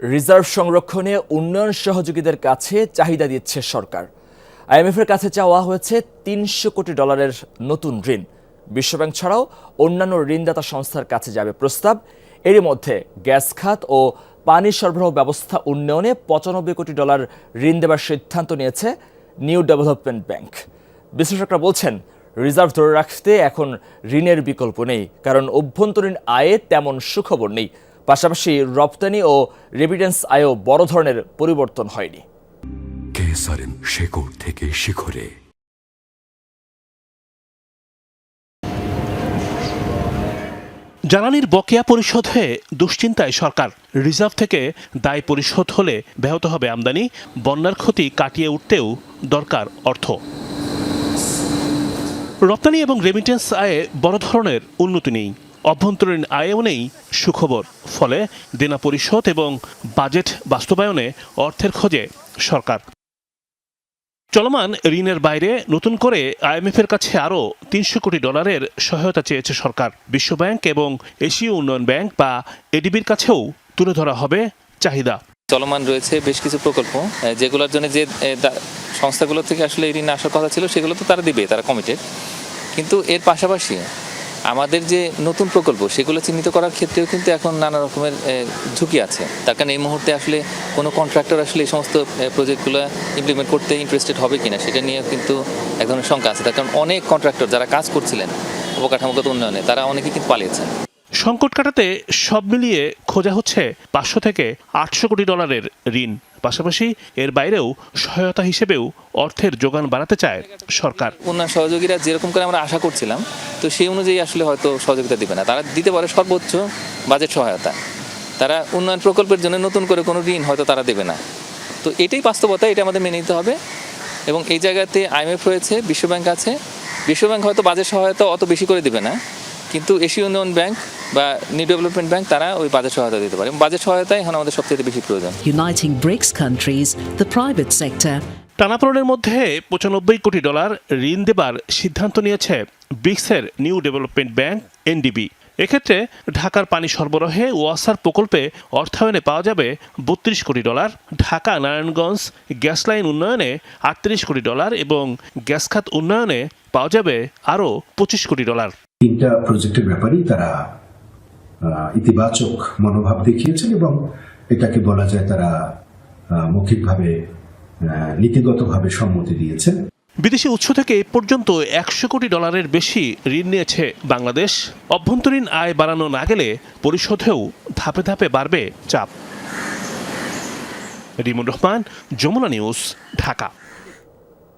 Reserve সংরক্ষণে উন্নয়ন সহযোগীদের কাছে চাহিদা দিচ্ছে সরকার। আইএমএফের কাছে চাওয়া হয়েছে তিনশো কোটি ডলারের নতুন ঋণ। বিশ্বব্যাংক ছাড়াও অন্যান্য ঋণদাতা সংস্থার কাছে যাবে প্রস্তাব। এরই মধ্যে গ্যাস খাত ও পানি সরবরাহ ব্যবস্থা উন্নয়নে পঁচানব্বই কোটি ডলার ঋণ দেবার সিদ্ধান্ত নিয়েছে নিউ ডেভেলপমেন্ট ব্যাংক। বিশ্লেষকরা বলছেন, রিজার্ভ ধরে রাখতে এখন ঋণের বিকল্প নেই, কারণ অভ্যন্তরীণ আয়ে তেমন সুখবর নেই। পাশাপাশি রপ্তানি ও রেমিটেন্স আয়ও বড় ধরনের পরিবর্তন হয়নি। কেসারেন শেকড় থেকে শিখরে। জ্বালানির বকেয়া পরিশোধ হয়ে দুশ্চিন্তায় সরকার। রিজার্ভ থেকে দায় পরিশোধ হলে ব্যাহত হবে আমদানি বন্যার ক্ষতি কাটিয়ে উঠতেও দরকার অর্থ। রপ্তানি এবং রেমিটেন্স আয়ে বড় ধরনের উন্নতি নেই। অভ্যন্তরীণ আয়েও নেই সুখবর। ফলে দেনা পরিশোধ এবং বাজেট বাস্তবায়নে অর্থের খোঁজে সরকার। চলমান ঋণের বাইরে নতুন করে আইএমএফের কাছে আরও তিনশো কোটি ডলারের সহায়তা চেয়েছে সরকার। বিশ্বব্যাংক এবং এশীয় উন্নয়ন ব্যাংক বা এডিবির কাছেও তুলে ধরা হবে চাহিদা। চলমান রয়েছে বেশ কিছু প্রকল্প যেগুলোর জন্য যে সংস্থাগুলো থেকে আসলে ঋণ আসার কথা ছিল, সেগুলো তো তারা দিবে, তারা কমিটেড কিন্তু এর পাশাপাশি আমাদের যে নতুন প্রকল্প, সেগুলো চিহ্নিত করার ক্ষেত্রেও কিন্তু এখন নানা রকমের ঝুঁকি আছে। তার কারণ এই মুহূর্তে আসলে কোনো কন্ট্রাক্টর আসলে এই সমস্ত প্রজেক্টগুলো ইমপ্লিমেন্ট করতে ইন্টারেস্টেড হবে কিনা, সেটা নিয়েও কিন্তু এক ধরনের শঙ্কা আছে। তার কারণ অনেক কন্ট্রাক্টর যারা কাজ করছিলেন, অবকাঠামোগত উন্নয়নে, তারা অনেকে কিন্তু পালিয়েছেন। সংকট কাটাতে সব মিলিয়ে খোঁজা হচ্ছে পাঁচশো থেকে আটশো কোটি ডলারের ঋণ। পাশাপাশি এর বাইরেও সহায়তা হিসেবেও অর্থের যোগান বাড়াতে চায় সরকার। উন্নয়ন সহযোগীরা যেরকম করে আমরা আশা করছিলাম, তো সেই অনুযায়ী আসলে হয়তো সহযোগিতা দিবে না। তারা দিতে পারে সর্বোচ্চ বাজেট সহায়তা। তারা উন্নয়ন প্রকল্পের জন্য নতুন করে কোনো ঋণ হয়তো তারা দেবে না। তো এটাই বাস্তবতা, এটা আমাদের মেনে নিতে হবে। এবং এই জায়গাতে আইএমএফ রয়েছে বিশ্বব্যাংক আছে। বিশ্বব্যাংক হয়তো বাজেট সহায়তা অত বেশি করে দিবে না। কিন্তু এশীয় উন্নয়ন ব্যাংক বা নিউ ডেভেলপমেন্ট ব্যাংক তারা ওই বাজেট সহায়তা দিতে পারে। বাজেট সহায়তাই এখন আমাদের সবচেয়ে বেশি প্রয়োজন। Uniting BRICS countries, the private sector, টানাপোড়েনের মধ্যে পঁচানব্বই কোটি ডলার ঋণ দেবার সিদ্ধান্ত নিয়েছে ব্রিক্সের নিউ ডেভেলপমেন্ট ব্যাংক এনডিবি এক্ষেত্রে ঢাকার পানি সরবরাহে ওয়াসার প্রকল্পে অর্থায়নে পাওয়া যাবে বত্রিশ কোটি dollar Dhaka Narayanganj gas line উন্নয়নে আটত্রিশ কোটি ডলার এবং গ্যাস খাত উন্নয়নে পাওয়া যাবে আরও পঁচিশ কোটি ডলার। তিনটা প্রজেক্টের ব্যাপারেই তারা ইতিবাচক মনোভাব দেখিয়েছেন এবং এটাকে বলা যায় তারা মৌখিকভাবে নীতিগতভাবে সম্মতি দিয়েছেন। বিদেশি উৎস থেকে এ পর্যন্ত একশো কোটি ডলারের বেশি ঋণ নিয়েছে বাংলাদেশ। অভ্যন্তরীণ আয় বাড়ানো না গেলে পরিশোধেও ধাপে ধাপে বাড়বে চাপ। রিমুর রহমান, যমুনা নিউজ, ঢাকা।